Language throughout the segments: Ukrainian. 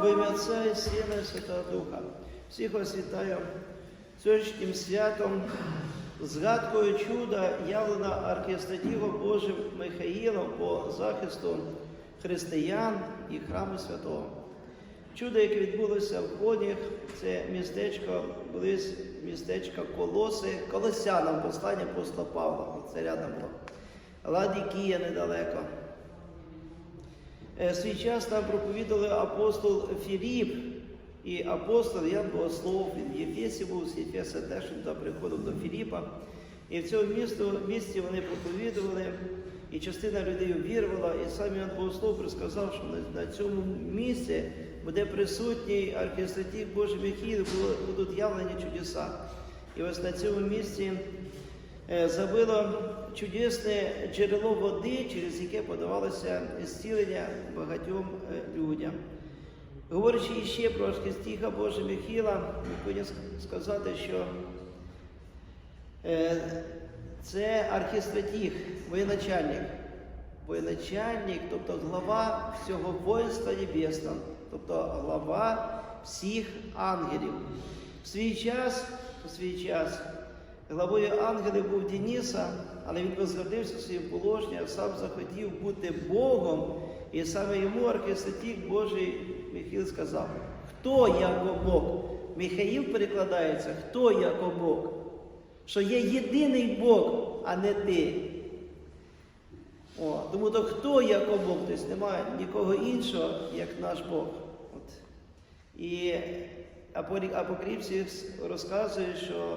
Во ім'я Отця і Сина і Святого Духа. Всіх вас вітаю сьогоднішнім святом, згадкою чуда, явлена архістратігом Божим Михаїлом по захисту християн і храму святого. Чудо, яке відбулося в Конях, це містечко близь містечка Колоси, Колосянам, послання апостола Павла, це рядом було. Ладікія недалеко. Е, Свій час там проповідали апостол Філіп і апостол Ян Богослов. Він Єфесі був, з Єфеса теж він туди приходив до Філіпа. І в цьому місті вони проповідували, і частина людей увірвала, і сам Ян Богослов розказав, що на, цьому місці буде присутній архістратік Божий Михаїл, будуть явлені чудеса. І ось на цьому місці забило чудесне джерело води, через яке подавалося зцілення багатьом е, людям. Говорячи іще про архістіха Божа Михіла, ми повинні сказати, що е, це архістратіг, воєначальник. Воєначальник, тобто глава всього воїнства небесного, тобто глава всіх ангелів. В свій час, у свій час главою ангелів був Дениса, але він возгордився своїм положенням, сам захотів бути Богом, і саме йому архістратік Божий Михаїл сказав, хто як Бог? Михаїл перекладається, хто як Бог? Що є єдиний Бог, а не ти. О, тому то хто як Бог, тобто немає нікого іншого, як наш Бог. От. І апорі- апокріпсі розказує, що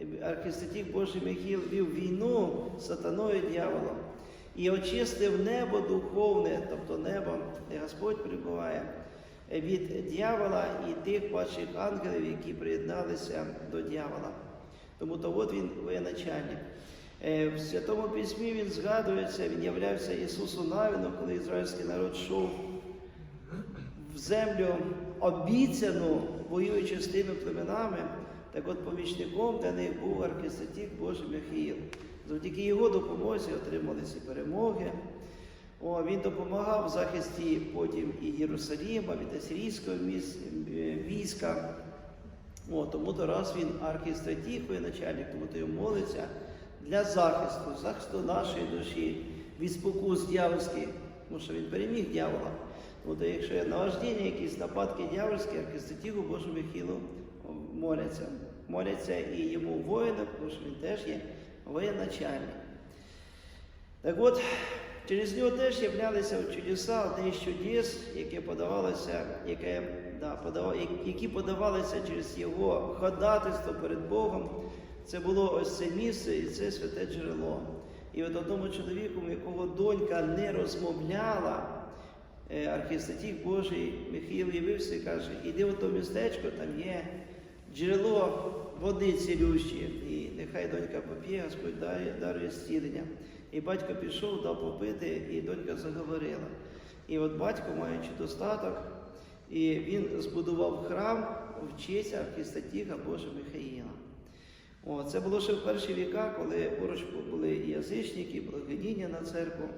е, Божий Михаїл вів війну з сатаною дьяволом і очистив небо духовне, тобто небо, де Господь перебуває, е, від дьявола і тих падших ангелів, які приєдналися до дьявола. Тому то от він воєначальник. Е, В Святому Письмі він згадується, він являвся Ісусу Навіну, коли ізраїльський народ йшов в землю обіцяну, воюючи з тими племенами, так от помічником для них був архістратік Божий Михаїл. Завдяки його допомозі отримали ці перемоги. О, він допомагав в захисті потім і Єрусаліма, від асирійського війська. О, тому то раз він архістратіг, воєначальник, тому то йому молиться для захисту, захисту нашої душі, від спокус дьявольських, тому що він переміг дьявола. Тому то якщо є наваждення, якісь нападки дьявольські, архістратігу Божу Михілу моляться. Моляться і йому воїну, тому що він теж є воєначальник. Так от, через нього теж являлися чудеса, одне із чудес, яке подавалося, яке, да, подава, які подавалися через його ходатайство перед Богом. Це було ось це місце і це святе джерело. І от одному чоловіку, якого донька не розмовляла, е, Божий Михаїл явився і каже, іди в то містечко, там є джерело води цілющі, і нехай донька поп'є, Господь дає, дарує зцілення. І батько пішов, дав попити, і донька заговорила. І от батько, маючи достаток, і він збудував храм в честь архістратіга Божа Михаїла. О, це було ще в перші віка, коли поруч були і язичники, благодіння на церкву,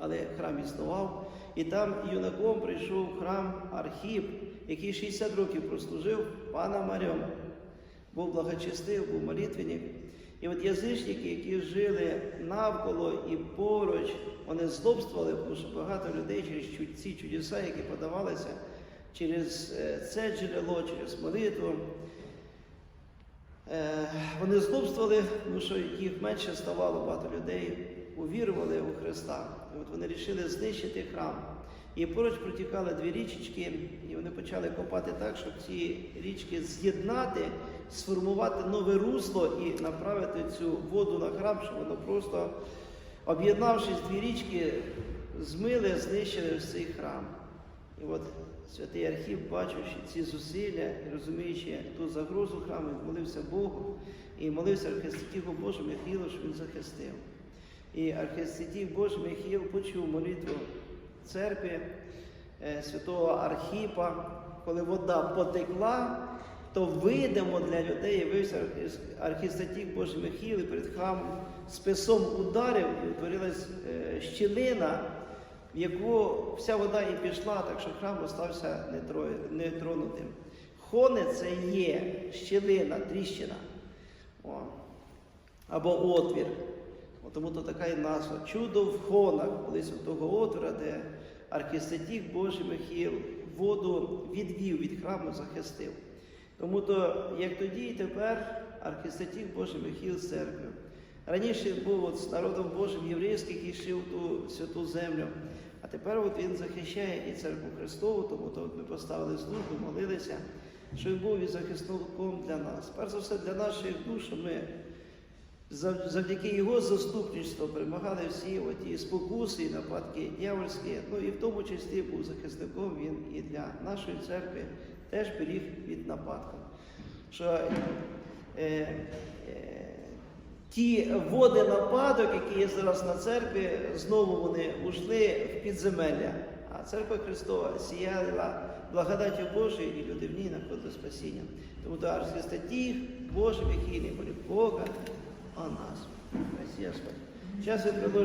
але храм існував. І там юнаком прийшов храм Архіп, який 60 років прослужив пана Марем. Був благочестив, був молитвенник. І от язичники, які жили навколо і поруч, вони злобствували, тому що багато людей через ці чудеса, які подавалися через е, це джерело, через молитву, Вони злобствували, тому що їх менше ставало, багато людей увірували у Христа. І от вони вирішили знищити храм. І поруч протікали дві річечки, і вони почали копати так, щоб ці річки з'єднати, сформувати нове русло і направити цю воду на храм, щоб воно просто, об'єднавшись дві річки, змили, знищили цей храм. І от святий Архіп, бачучи ці зусилля і розуміючи ту загрозу храму, молився Богу і молився архістратігу Божому Михаїлу, щоб він захистив. І архістратіг Божий Михаїл почув молитву церкви е, святого Архіпа, коли вода потекла, то видимо для людей явився архіс- Божий Михаїл і перед храмом списом ударив і утворилась е, щілина. В яку вся вода і пішла, так що храм остався нетронутим. Хони це є щілина, тріщина. О. Або отвір. От Тому то така і назва. Чудо в хонах, колись от того отвора, де архістатік Божий Михаїл воду відвів від храму, захистив. Тому то, як тоді і тепер, архістатік Божий Михаїл з церкви. Раніше був от з народом Божим єврейський, який шив ту святу землю. А тепер от він захищає і церкву Христову, тому то от ми поставили службу, молилися, що він був і захисником для нас. Перш за все, для наших душ, ми завдяки його заступництву перемагали всі оті спокуси і нападки дьявольські. Ну і в тому числі був захисником він і для нашої церкви теж беріг від нападку. Що е, е, ті води нападок, які є зараз на церкві, знову вони ушли в підземелля. А церква Христова сіяла благодаттю Божою, і люди в ній знаходили спасіння. Тому то аж статті не вихідний, Бога, а нас. Ви продовжите.